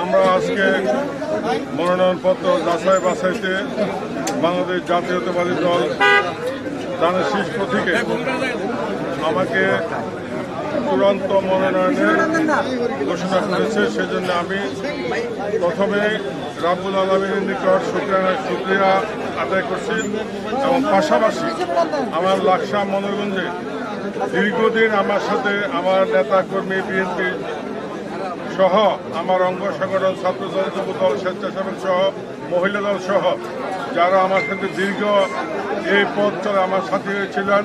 আমরা আজকে মনোনয়নপত্র যাচাই বাছাইতে বাংলাদেশ জাতীয়তাবাদী দল দানের শীর্ষ থেকে আমাকে চূড়ান্ত মনোনয়নের ঘোষণা করেছে, সেজন্য আমি প্রথমে রাবুল আলমীর নিকট শুক্রিয়া শুক্রিয়া আদায় করছি এবং পাশাপাশি আমার লাকসা মনোরঞ্জে দীর্ঘদিন আমার সাথে আমার নেতা কর্মী বিএনপি সহ আমার অঙ্গ সংগঠন, ছাত্র যুব দল, স্বেচ্ছাসেবক সহ, মহিলা দল সহ, যারা আমার সাথে দীর্ঘ এই পথ চলে আমার সাথে ছিলেন।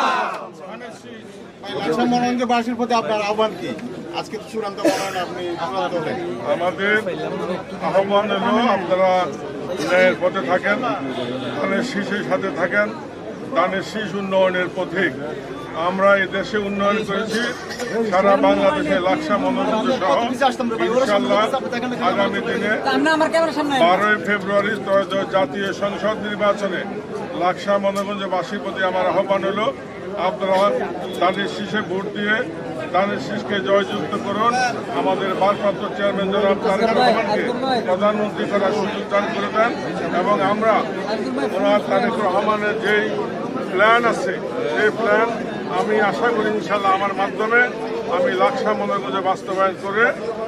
আচ্ছা মনোরঞ্জনবাসীর প্রতি আপনার আহ্বান কি? আজকে আমাদের আহ্বান হলো, আপনারা ন্যায়ের পথে থাকেন, ধানের শীষের সাথে থাকেন, ধানের শীষ উন্নয়নের পথিক। আমরা এই দেশে উন্নয়ন করেছি, সারা বাংলাদেশে লাকসা ইনশাল্লাহ আগামী দিনে বারোই ফেব্রুয়ারি জাতীয় সংসদ নির্বাচনে লাকসা মনোরঞ্জনবাসীর প্রতি আমার আহ্বান হলো। আপনারা তাদের শীষে ভোট দিয়ে তাদের শীষকে জয়যুক্ত করুন। আমাদের ভারপ্রাপ্ত চেয়ারম্যান জনাব তারেক রহমানকে প্রধানমন্ত্রী করার সুযোগ দান করে দেন এবং আমরা ওনার তারেক রহমানের যেই প্ল্যান আছে সেই প্ল্যান আমি আশা করি ইনশাল্লাহ আমার মাধ্যমে আমি লাকসা মনোরগঞ্জে বাস্তবায়ন করে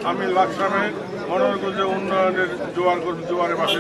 আমি লাকসামে মনোরগঞ্জে উন্নয়নের জোয়ার করব জোয়ারে বাসে